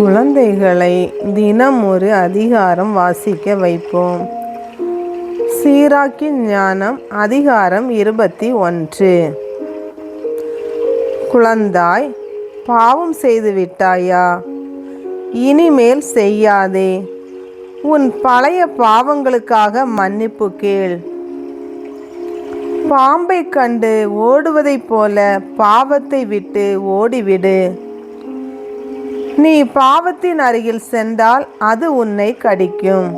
குழந்தைகளை தினம் ஒரு அதிகாரம் வாசிக்க வைப்போம். சீராக்கின் ஞானம் அதிகாரம் இருபத்தி ஒன்று. குழந்தாய் பாவம் செய்து விட்டாயா இனிமேல் செய்யாதே. உன் பழைய பாவங்களுக்காக மன்னிப்பு கேள். பாம்பை கண்டு ஓடுவதைப் போல பாவத்தை விட்டு ஓடிவிடு. நீ பாவத்தின் அருகில் சென்றால் அது உன்னை கடிக்கும்.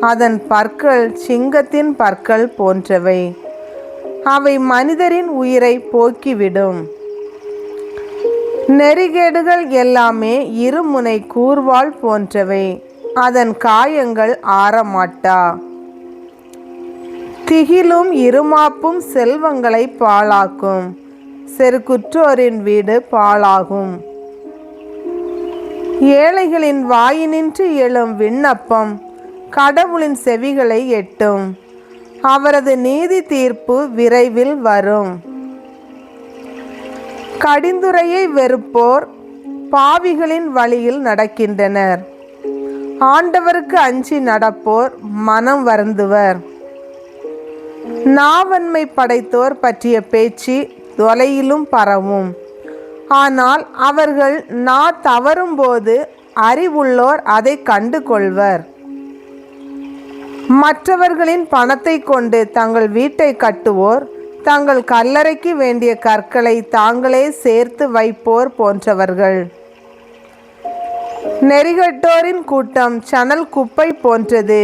அதன் பற்கள் சிங்கத்தின் பற்கள் போன்றவை. அவை மனிதரின் உயிரை போக்கிவிடும். நெறிகேடுகள் எல்லாமே இருமுனை கூர்வாள் போன்றவை. அதன் காயங்கள் ஆறமாட்டா. திகிலும் இருமாப்பும் செல்வங்களை பாழாக்கும். செருக்குற்றோரின் வீடு பாழாகும். ஏழைகளின் வாயினின்று எழும் விண்ணப்பம் கடவுளின் செவிகளை எட்டும். அவரது நீதி தீர்ப்பு விரைவில் வரும். கடிந்துரையை வெறுப்போர் பாவிகளின் வழியில் நடக்கின்றனர். ஆண்டவருக்கு அஞ்சி நடப்போர் மனம் வருந்துவர். நாவன்மை படைத்தோர் பற்றிய பேச்சு தொலையிலும் பரவும். ஆனால் அவர்கள் நா தவறும்போது அறிவுள்ளோர் அதை கண்டு கொள்வர் மற்றவர்களின் பணத்தை கொண்டு தங்கள் வீட்டை கட்டுவோர் தங்கள் கல்லறைக்கு வேண்டிய கற்களை தாங்களே சேர்த்து வைப்போர் போன்றவர்கள். நெறிகட்டோரின் கூட்டம் சணல் குப்பை போன்றது.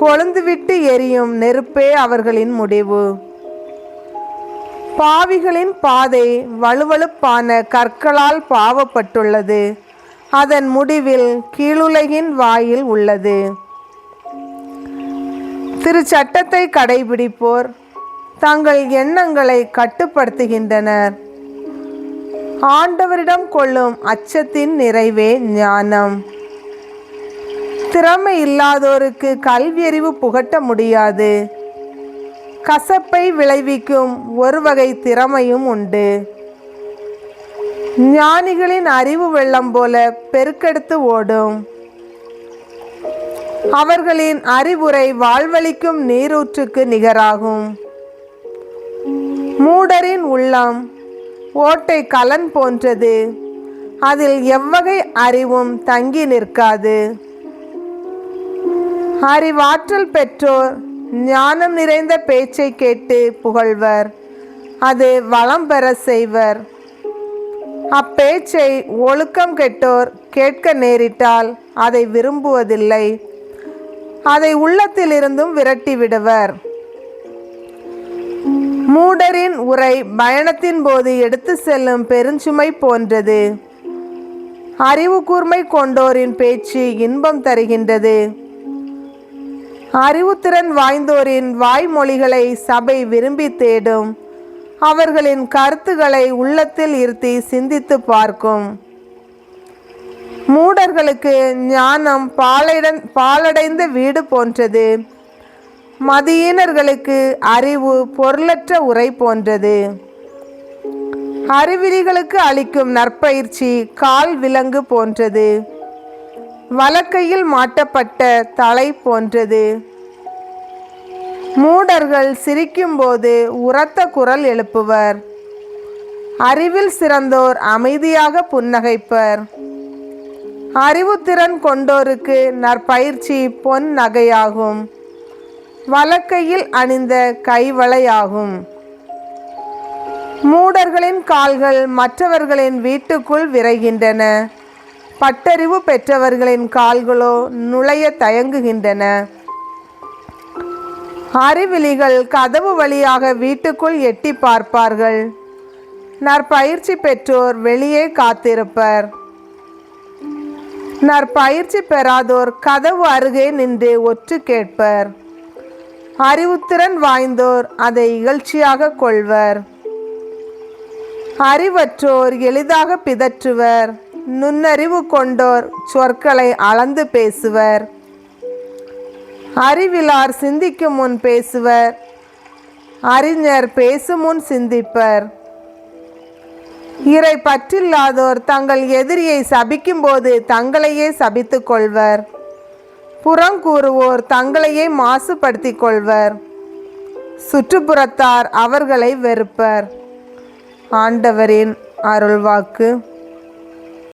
கொழுந்துவிட்டு எரியும் நெருப்பே அவர்களின் முடிவு. பாவிகளின் பாதை வலுவழுப்பான கற்களால் பாவப்பட்டுள்ளது. அதன் முடிவில் கீழுலகின் வாயில் உள்ளது. திருச்சட்டத்தை கடைபிடிப்போர் தங்கள் எண்ணங்களை கட்டுப்படுத்துகின்றனர். ஆண்டவரிடம் கொள்ளும் அச்சத்தின் நிறைவே ஞானம். திறமை இல்லாதோருக்கு கல்வியறிவு புகட்ட முடியாது. கசப்பை விளைவிக்கும் ஒரு வகை திறமையும் உண்டு. ஞானிகளின் அறிவு வெள்ளம் போல பெருக்கெடுத்து ஓடும். அவர்களின் அறிவுரை வாழ்வளிக்கும் நீரூற்றுக்கு நிகராகும். மூடரின் உள்ளம் ஓட்டை கலன் போன்றது. அதில் எவ்வகை அறிவும் தங்கி நிற்காது. அறிவாற்றல் பெற்றோர் ஞானம் நிறைந்த பேச்சை கேட்டு புகழ்வர். அது வளம் பெற செய்வர். அப்பேச்சை ஒழுக்கம் கெட்டோர் கேட்க நேரிட்டால் அதை விரும்புவதில்லை. அதை உள்ளத்திலிருந்தும் விரட்டி விடுவர். மூடரின் உரை பயணத்தின் போது எடுத்து செல்லும் பெருஞ்சுமை போன்றது. அறிவு கூர்மை கொண்டோரின் பேச்சு இன்பம் தருகின்றது. அறிவுத்திறன் வாய்ந்தோரின் வாய்மொழிகளை சபை விரும்பி தேடும். அவர்களின் கருத்துக்களை உள்ளத்தில் இருத்தி சிந்தித்து பார்க்கும். மூடர்களுக்கு ஞானம் பாலடைந் பாலடைந்த வீடு போன்றது. மதியினர்களுக்கு அறிவு பொருளற்ற உரை போன்றது. அறிவிலிகளுக்கு அளிக்கும் நற்பயிற்சி கால் விலங்கு போன்றது. வலக்கையில் மாட்டப்பட்ட தலை போன்றது. மூடர்கள் சிரிக்கும்போது உரத்த குரல் எழுப்புவர். அறிவில் சிறந்தோர் அமைதியாக புன்னகைப்பர். அறிவுத்திறன் கொண்டோருக்கு நற்பயிற்சி பொன் நகையாகும். வலக்கையில் அணிந்த கைவளையாகும். மூடர்களின் கால்கள் மற்றவர்களின் வீட்டுக்குள் விரைகின்றன. பட்டறிவு பெற்றவர்களின் கால்களோ நுழைய தயங்குகின்றன. அறிவிலிகள் கதவு வழியாக வீட்டுக்குள் எட்டி பார்ப்பார்கள். நற்பயிற்சி பெற்றோர் வெளியே காத்திருப்பர். நற்பயிற்சி பெறாதோர் கதவு அருகே நின்று ஒற்று கேட்பர். அறிவுத்திறன் வாய்ந்தோர் அதை இகழ்ச்சியாக கொள்வர். அறிவற்றோர் எளிதாக பிதற்றுவர். நுண்ணறிவு கொண்டோர் சொற்களை அளந்து பேசுவர். அறிவிலார் சிந்திக்கும் முன் பேசுவர். அறிஞர் பேசும் முன் சிந்திப்பர். இறை பற்றில்லாதோர் தங்கள் எதிரியை சபிக்கும்போது தங்களையே சபித்துக் கொள்வர். புறங்கூறுவோர் தங்களையே மாசுபடுத்திக் கொள்வர். சுற்றுப்புறத்தார் அவர்களை வெறுப்பர். ஆண்டவரின் அருள்வாக்கு.